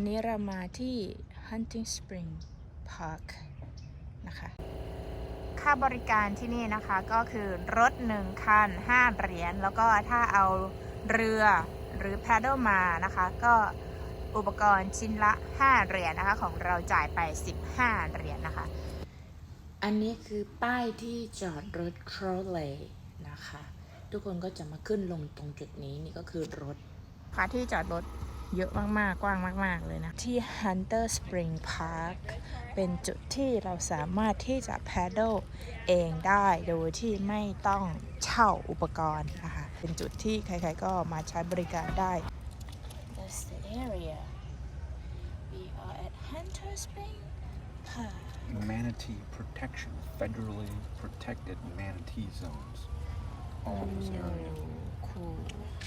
วันนี้เรามาที่ Hunting Spring Park นะคะ ค่าบริการที่นี่นะคะก็คือรถหนึ่งคัน 5 เหรียญ แล้วก็ถ้าเอาเรือหรือ paddle มานะคะ ก็อุปกรณ์ชิ้นละ 5 เหรียญนะคะ ของเราจ่ายไป 15 เหรียญนะคะ อันนี้คือป้ายที่จอดรถ Crowley นะคะ ทุกคนก็จะมาขึ้นลงตรงจุดนี้นี่ก็คือรถค่ะที่จอดรถ เยอะมากๆ กว้างมาก ๆ เลยนะ ที่ Hunter Spring Park เป็นจุดที่เราสามารถที่จะ paddle เองได้โดยที่ไม่ต้องเช่าอุปกรณ์นะคะเป็นจุดที่ใครๆก็มาใช้บริการได้ That's the area we are at Hunter Spring Park Manatee protection, federally protected manatee zones. All in this area. cool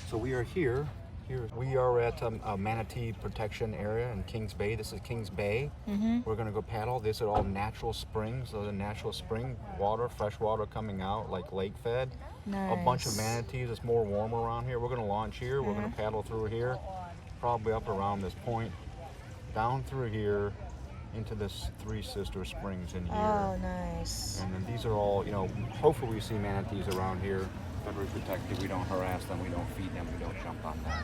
So we are here. Here we are at um, a manatee protection area in Kings Bay. This is Kings Bay. Mm-hmm. We're gonna go paddle. These are all natural springs. Those are natural spring water, fresh water coming out like lake fed. Nice. A bunch of manatees. It's more warm around here. We're gonna launch here. We're gonna uh-huh. paddle through here, probably up around this point, down through here, into this Three Sister Springs in here. Oh, nice. And then these are all, you know, hopefully we see manatees around here. Federally protected. We don't harass them. We don't feed them. We don't jump on them.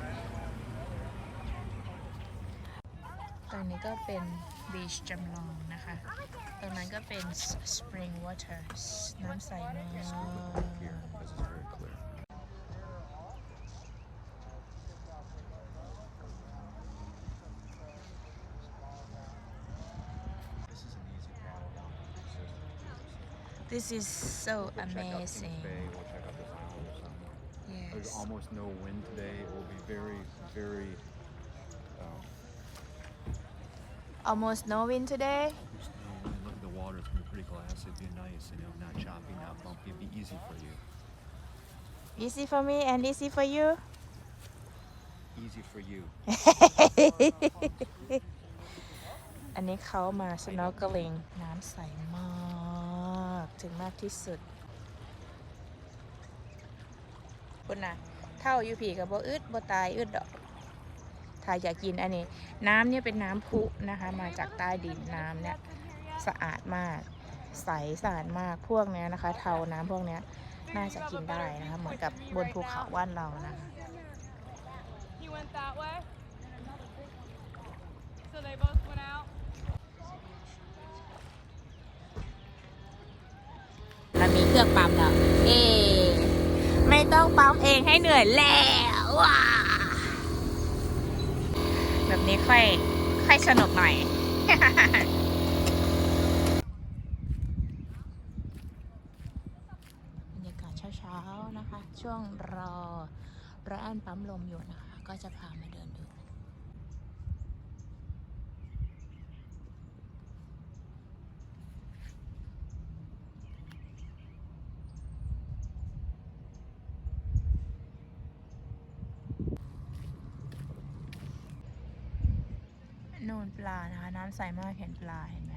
ตรงนี้ก็เป็นบีชจำลองนะคะ ตรงนั้นก็เป็น spring water น้ำใสมาก Here, this is very clear. This is an easy There's yes almost no wind today. It will be very, very. Um, almost no wind today just, you know, when you look at the water, it's gonna be pretty glassy. It'd be nice, you know, not choppy, not bumpy. It'd be easy for you. easy for me and easy for you Easy for you. อันนี้เขามา snorkeling น้ำใสมาก ถึงมากที่สุด คุณนะเท่ายูพีกับบ่อึดบ่ตายอึดดอกถ้าอยากกินอันนี้ น้ำเนี่ยเป็นน้ำพุนะคะ มาจากใต้ดินน้ำเนี่ยสะอาดมากใสสะอาดมากพวกเนี้ยนะคะ เทาน้ำพวกเนี้ยน่าจะกินได้นะคะ เหมือนกับบนภูเขาว่านเรานะคะ งปั๊มเองให้เหนื่อยแล้วแบบนี้ค่อย ค่อยสนุกหน่อยบรรยากาศเช้าๆนะคะ ช่วงรอรออันปั๊มลมอยู่นะคะ ก็จะพามาดิ นูนปลานะคะ น้ำใสมากเห็นปลาเห็นไหม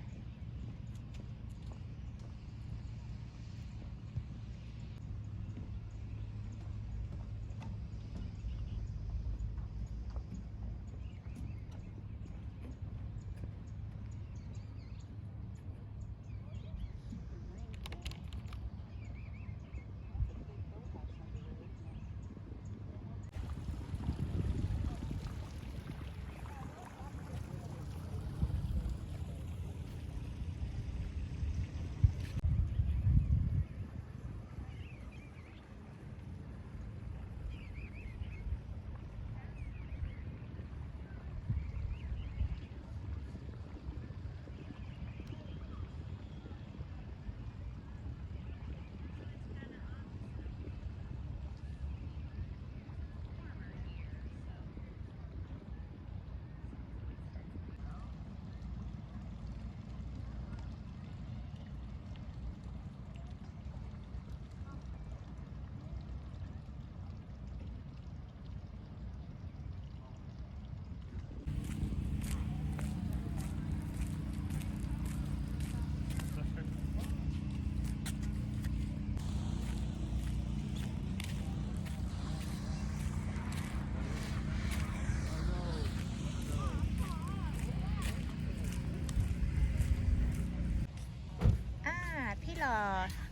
น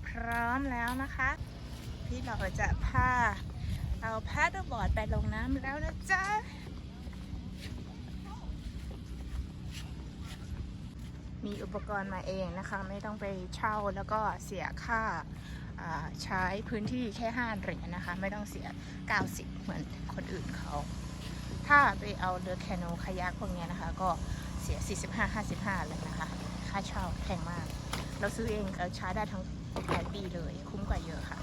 พร้อมแล้วนะคะ พี่ เราจะพาเอาแพดเดิลบอร์ดไปลงน้ำแล้วนะจ๊ะมีอุปกรณ์มาเองนะคะ ไม่ต้องไปเช่าแล้วก็เสียค่าใช้พื้นที่แค่5เหรียญนะคะ ไม่ต้องเสีย 90 เหมือนคนอื่นเขา ถ้าไปเอาเรือแคนูคายักพวกนี้นะคะ ก็เสีย 45-55 เลยนะคะ ค่าเช่าแพงมาก เราซื้อเองก็ใช้ได้ทั้งหลายปีเลย คุ้มกว่าเยอะค่ะ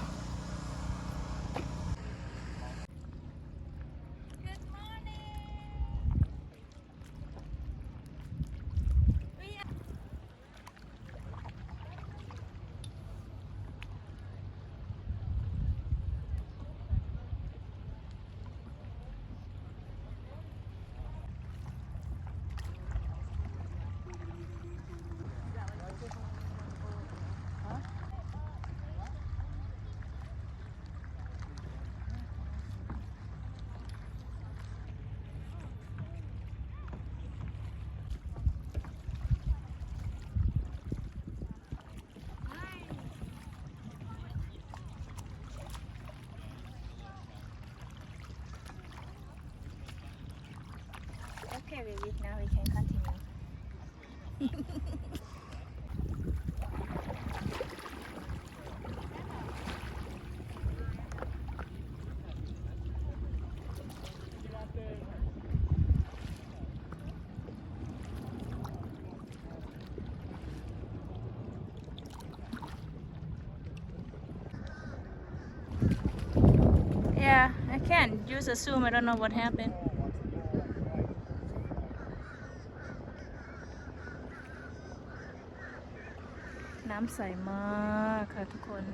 Okay, baby. Now we can continue. Yeah, I can use a zoom. I don't know what happened. น้ำใสมากค่ะทุกคน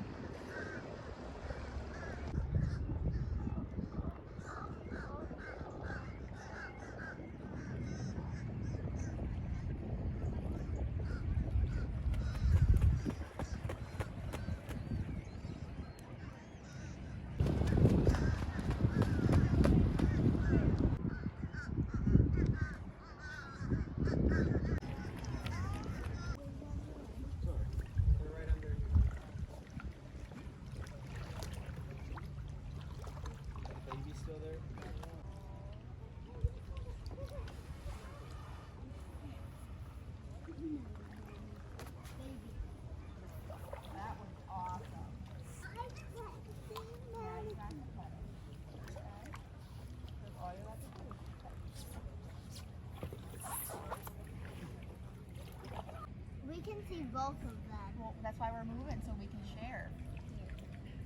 both of them. Well, that's why we're moving so we can share.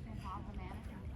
Well,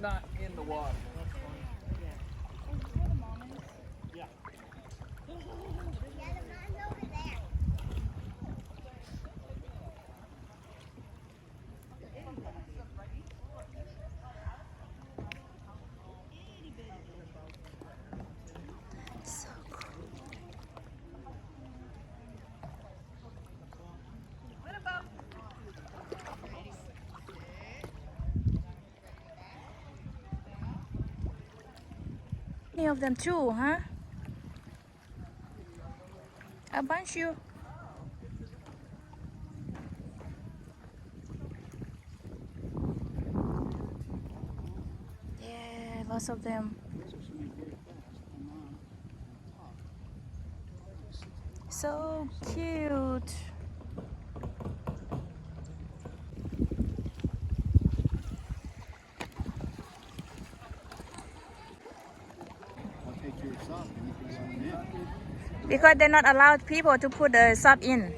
Not in the water. Of them too, huh? A bunch you. Yeah, lots of them. So cute. Because they not allowed people to put the sub in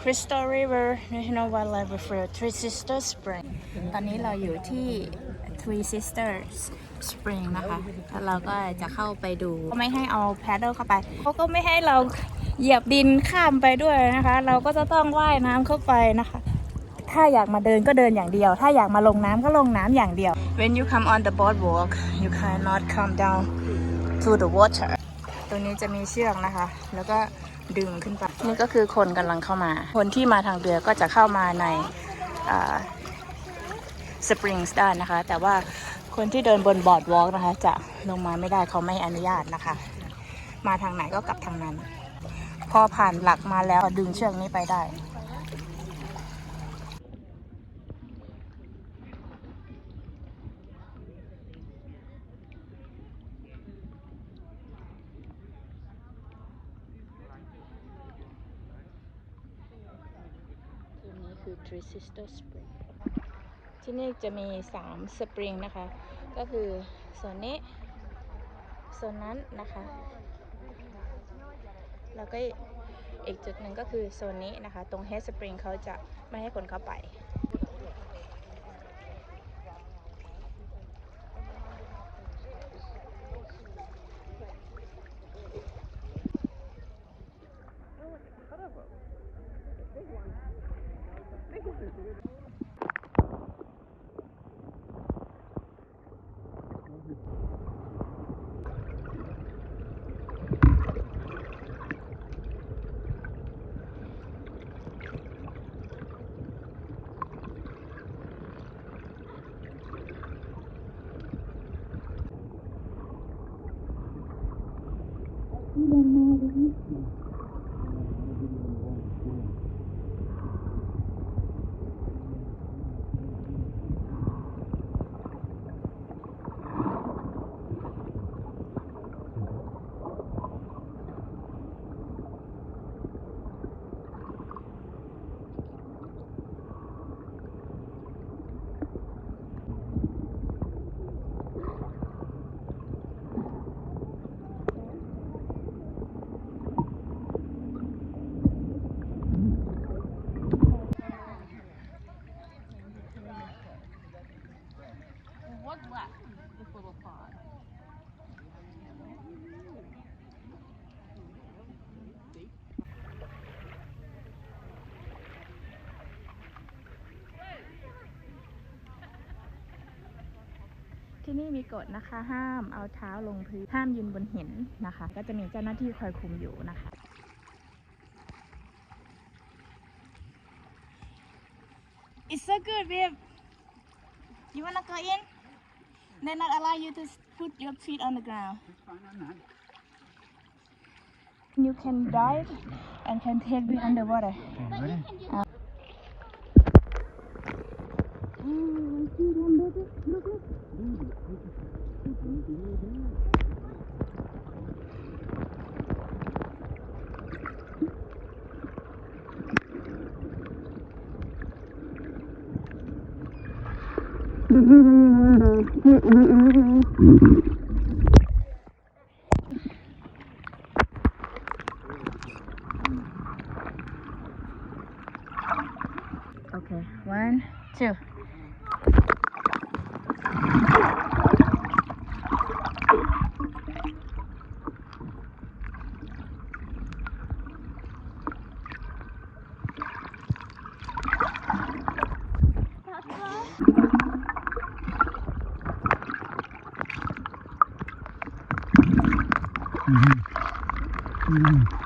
Crystal River National Wildlife Refuge Three Sisters Spring ตอนนี้เราอยู่ที่ Three Sisters Spring นะคะ แล้วเราก็จะเข้าไปดูเขาไม่ให้เอาแพดเดิลเข้าไป เขาก็ไม่ให้เราเหยียบดินข้ามไปด้วยนะคะ เราก็จะต้องว่ายน้ำเข้าไปนะคะ ถ้าอยากมาเดินก็เดินอย่างเดียว ถ้าอยากมาลงน้ำก็ลงน้ำอย่างเดียว When you come on the boardwalk you cannot come down to the water ตรงนี้จะมีเชือกนะคะ แล้วก็ดึงขึ้นไป นี่ก็คือคนกำลังเข้ามา คนที่มาทางเรือก็จะเข้ามาในสปริงส์ได้นะคะ แต่ว่าคนที่เดินบนบอร์ดวอล์กนะคะ จะลงมาไม่ได้เขาไม่อนุญาตนะคะ มาทางไหนก็กลับทางนั้น พอผ่านหลักมาแล้วดึงเชือกนี้ไปได้ ตัวนี้คือ Three Sister Spring ที่นี่จะมี 3 สปริงนะคะ ก็คือโซนนี้โซนนั้นนะคะ แล้วก็อีกจุดหนึ่งก็คือโซนนี้นะคะ ตรง Head Spring เขาจะไม่ให้คนเข้าไป ที่นี่มีกฎนะคะ ห้ามเอาเท้าลงพื้น ห้ามยืนบนหินนะคะ ก็จะมีเจ้าหน้าที่คอยคุมอยู่นะคะ It's so good, babe. You wanna go in? They not allow you to put your feet on the ground. You can dive and can take me underwater. Uh, Mm-hmm. Mm-hmm.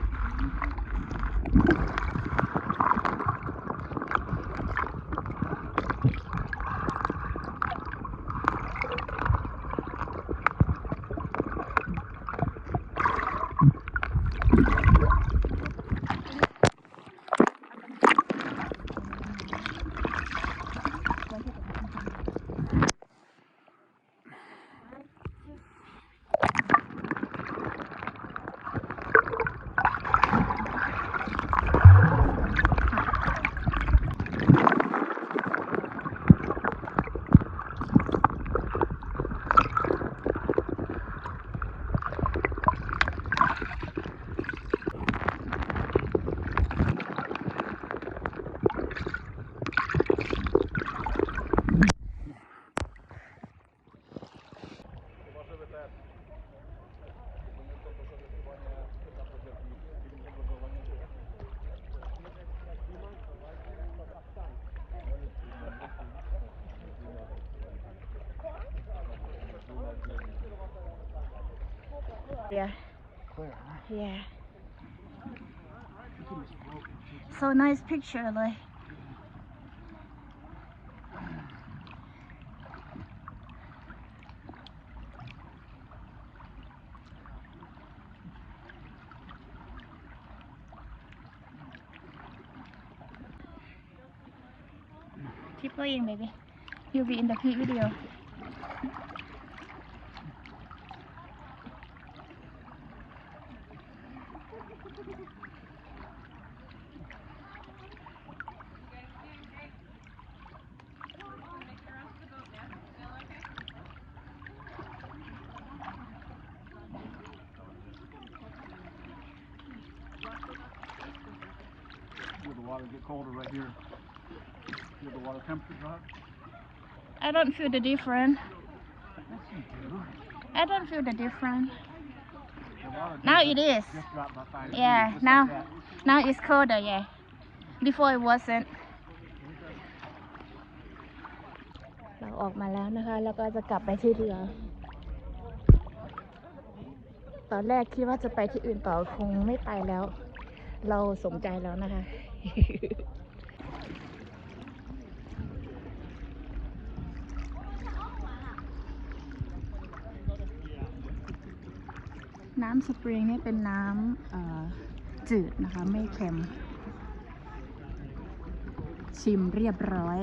Yeah. So nice picture, like. Keep playing, baby. You'll be in the video. water get colder right here? Will the water temperature drop? I don't feel the difference. Yes, you do. I don't feel the difference. The water Now temperature it is. Just dropped by five Yeah, degrees, just now- like that. Now it's colder, yeah. Before it wasn't. เราออกมาแล้วนะคะ แล้วก็จะกลับไปที่เรือ ตอนแรกคิดว่าจะไปที่อื่นต่อคงไม่ไปแล้ว เราสมใจแล้วนะคะ น้ำสปริงนี่เป็นน้ำจืดนะคะ ไม่เค็ม ชิมเรียบร้อย